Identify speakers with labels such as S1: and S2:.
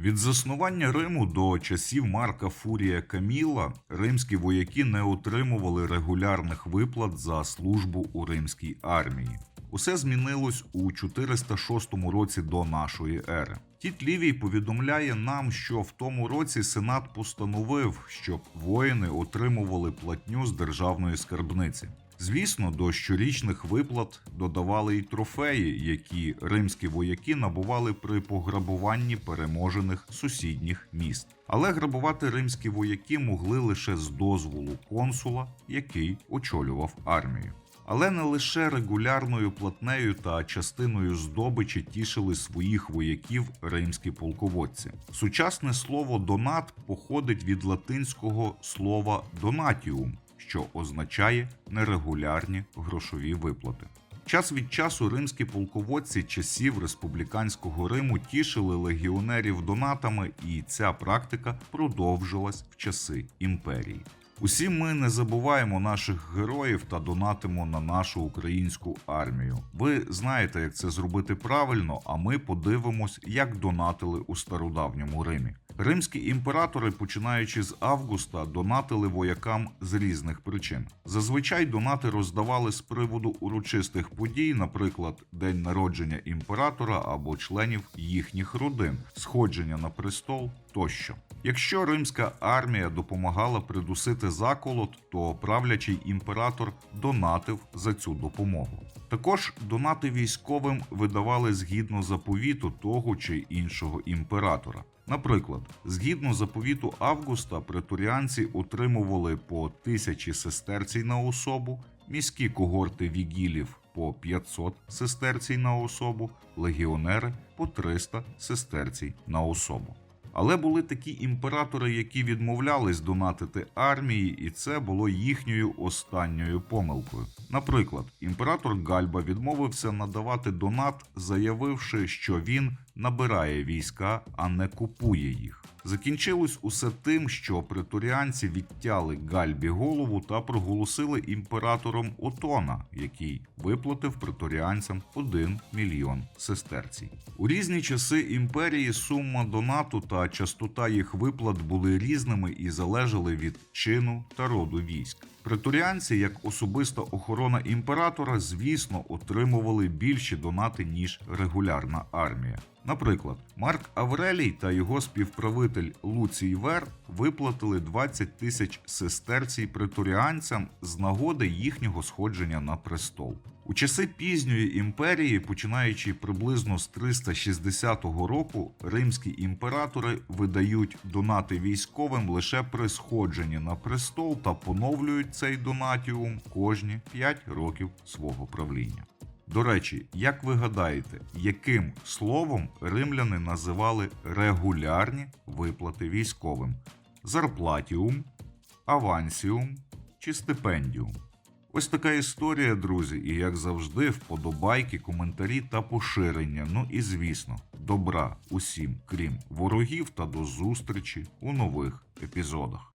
S1: Від заснування Риму до часів Марка Фурія Каміла римські вояки не отримували регулярних виплат за службу у римській армії. Усе змінилось у 406 році до нашої ери. Тіт Лівій повідомляє нам, що в тому році Сенат постановив, щоб воїни отримували платню з державної скарбниці. Звісно, до щорічних виплат додавали й трофеї, які римські вояки набували при пограбуванні переможених сусідніх міст. Але грабувати римські вояки могли лише з дозволу консула, який очолював армію. Але не лише регулярною платнею та частиною здобичі тішили своїх вояків римські полководці. Сучасне слово донат походить від латинського слова донатіум, що означає нерегулярні грошові виплати. Час від часу римські полководці часів республіканського Риму тішили легіонерів донатами, і ця практика продовжилась в часи імперії. Усі ми не забуваємо наших героїв та донатимо на нашу українську армію. Ви знаєте, як це зробити правильно, а ми подивимось, як донатили у стародавньому Римі. Римські імператори, починаючи з августа, донатили воякам з різних причин. Зазвичай донати роздавали з приводу урочистих подій, наприклад, день народження імператора або членів їхніх родин, сходження на престол тощо. Якщо римська армія допомагала придусити заколот, то правлячий імператор донатив за цю допомогу. Також донати військовим видавали згідно заповіту того чи іншого імператора. Наприклад, згідно заповіту Августа, преторіанці отримували по тисячі сестерцій на особу, міські когорти вігілів по 500 сестерцій на особу, легіонери по 300 сестерцій на особу. Але були такі імператори, які відмовлялись донатити армії, і це було їхньою останньою помилкою. Наприклад, імператор Гальба відмовився надавати донат, заявивши, що він набирає війська, а не купує їх. Закінчилось усе тим, що преторіанці відтяли Гальбі голову та проголосили імператором Отона, який виплатив преторіанцям 1 мільйон сестерцій. У різні часи імперії сума донату та частота їх виплат були різними і залежали від чину та роду військ. Преторіанці, як особиста охорона імператора, звісно, отримували більші донати ніж регулярна армія. Наприклад, Марк Аврелій та його співправитель Луцій Вер виплатили 20 тисяч сестерцій преторіанцям з нагоди їхнього сходження на престол. У часи пізньої імперії, починаючи приблизно з 360 року, римські імператори видають донати військовим лише при сходженні на престол та поновлюють цей донатіум кожні 5 років свого правління. До речі, як ви гадаєте, яким словом римляни називали регулярні виплати військовим? Зарплатіум, авансіум чи стипендіум? Ось така історія, друзі, і як завжди, вподобайки, коментарі та поширення. Ну і звісно, добра усім, крім ворогів, та до зустрічі у нових епізодах.